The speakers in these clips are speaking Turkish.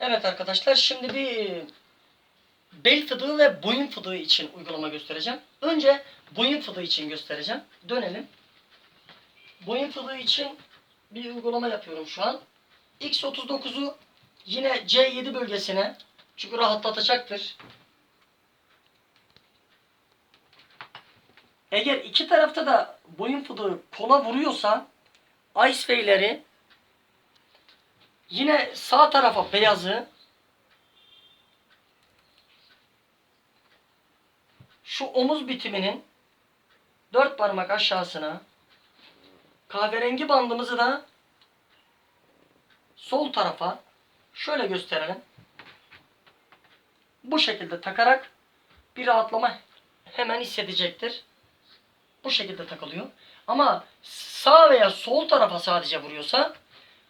Evet arkadaşlar şimdi bir bel fıtığı ve boyun fıtığı için uygulama göstereceğim. Önce boyun fıtığı için göstereceğim. Dönelim. Boyun fıtığı için bir uygulama yapıyorum şu an. X39'u yine C7 bölgesine çünkü rahatlatacaktır. Eğer iki tarafta da boyun fıtığı kola vuruyorsa Ice Way'leri yine sağ tarafa beyazı şu omuz bitiminin dört parmak aşağısına kahverengi bandımızı da sol tarafa şöyle gösterelim. Bu şekilde takarak bir rahatlama hemen hissedecektir. Bu şekilde takılıyor. Ama sağ veya sol tarafa sadece vuruyorsa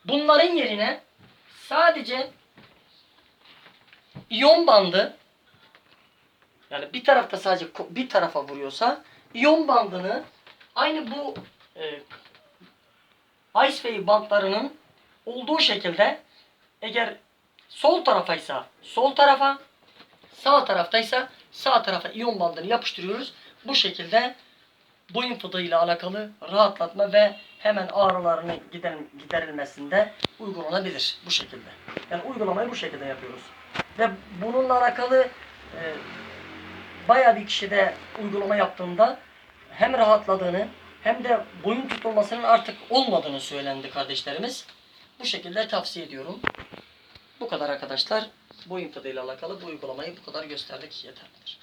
bunların yerine sadece iyon bandı yani bir tarafta sadece bir tarafa vuruyorsa iyon bandını aynı bu e, Iceway bantlarının olduğu şekilde eğer sol tarafaysa sol tarafa sağ taraftaysa sağ tarafa iyon bandını yapıştırıyoruz. Bu şekilde boyun fıtığıyla alakalı rahatlatma ve hemen ağrılarının giderim, giderilmesinde uygulanabilir bu şekilde. Yani uygulamayı bu şekilde yapıyoruz. Ve bununla alakalı e, bayağı bir kişi de uygulama yaptığında hem rahatladığını hem de boyun tutulmasının artık olmadığını söylendi kardeşlerimiz. Bu şekilde tavsiye ediyorum. Bu kadar arkadaşlar. Boyun fıtığıyla alakalı bu uygulamayı bu kadar gösterdik yeterlidir.